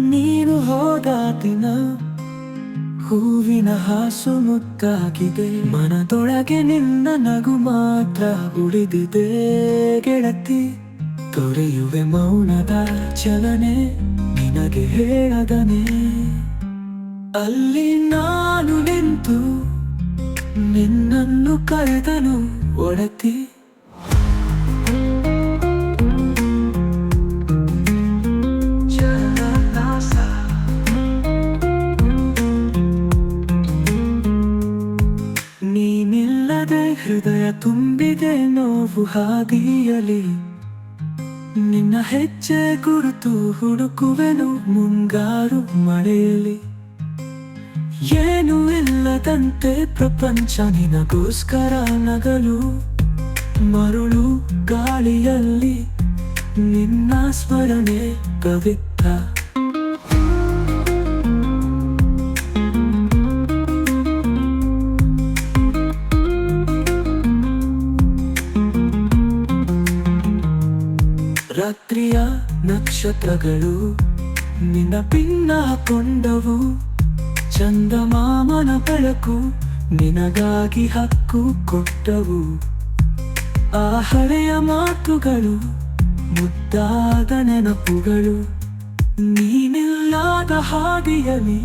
ನೀನು ಹೋದ ದಿನ ಹೂವಿನ ಹಾಸು ಮುಕ್ಕಾಗಿದೆ ಮನದೊಳಗೆ ನಿನ್ನ ನಗು ಮಾತ್ರ ಉಳಿದಿದೆ. ಗೆಳತಿ, ತೊರೆಯುವೆ ಮೌನದ ಚಲನೆ, ನಿನಗೆ ಹೇಳದನೆ. ಅಲ್ಲಿ ನಾನು ನಿಂತು ನಿನ್ನನ್ನು ಕರೆದನು ಒಡತಿ. ನೀನಿಲ್ಲದೆ ಹೃದಯ ತುಂಬಿದೆ ನೋವು ಹಾದಿಯಲಿ ನಿನ್ನ ಹೆಜ್ಜೆ ಗುರುತು ಹುಡುಕುವೆನು ಮುಂಗಾರು ಮಳೆಯಲಿ ಏನು ಇಲ್ಲದಂತೆ ಪ್ರಪಂಚ ನಿನಗೋಸ್ಕರ ನಗಲು. ಮರುಳು ಗಾಳಿಯಲ್ಲಿ ನಿನ್ನ ಸ್ಮರಣೆ ಪವಿತ್ರ ರಾತ್ರಿಯ ನಕ್ಷತ್ರಗಳು ನಿನ್ನ ಪಿನ್ನ ಕೊಂಡವು ಚಂದಮಾಮನ ಬೆಳಕು ನಿನಗಾಗಿ ಹಕ್ಕು ಕೊಟ್ಟವು. ಆ ಹಳೆಯ ಮಾತುಗಳು, ಮುದ್ದಾದ ನೆನಪುಗಳು, ನೀನಿಲ್ಲಾದ ಹಾದಿಯಲ್ಲಿ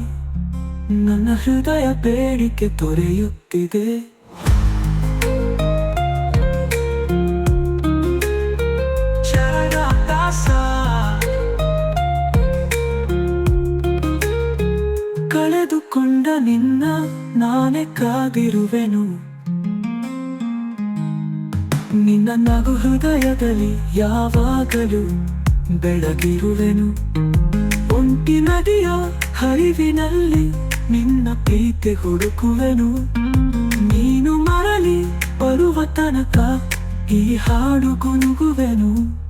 ನನ್ನ ಹೃದಯ ಬೇಡಿಕೆ ತೊರೆಯುತ್ತಿದೆ. ಕಳೆದುಕೊಂಡ ನಿನ್ನ ನಾನೇ ಕಾದಿರುವೆನು. ನಿನ್ನ ನಗು ಹೃದಯದಲ್ಲಿ ಯಾವಾಗಲೂ ಬೆಳಗಿರುವೆನು. ಒಂಟಿ ನದಿಯ ಹರಿವಿನಲ್ಲಿ ನಿನ್ನ ಪ್ರೀತಿ ಹುಡುಕುವೆನು. ನೀನು ಮರಳಿ ಬರುವ ತನಕ ಈ ಹಾಡು ಗುನುಗುವೆನು.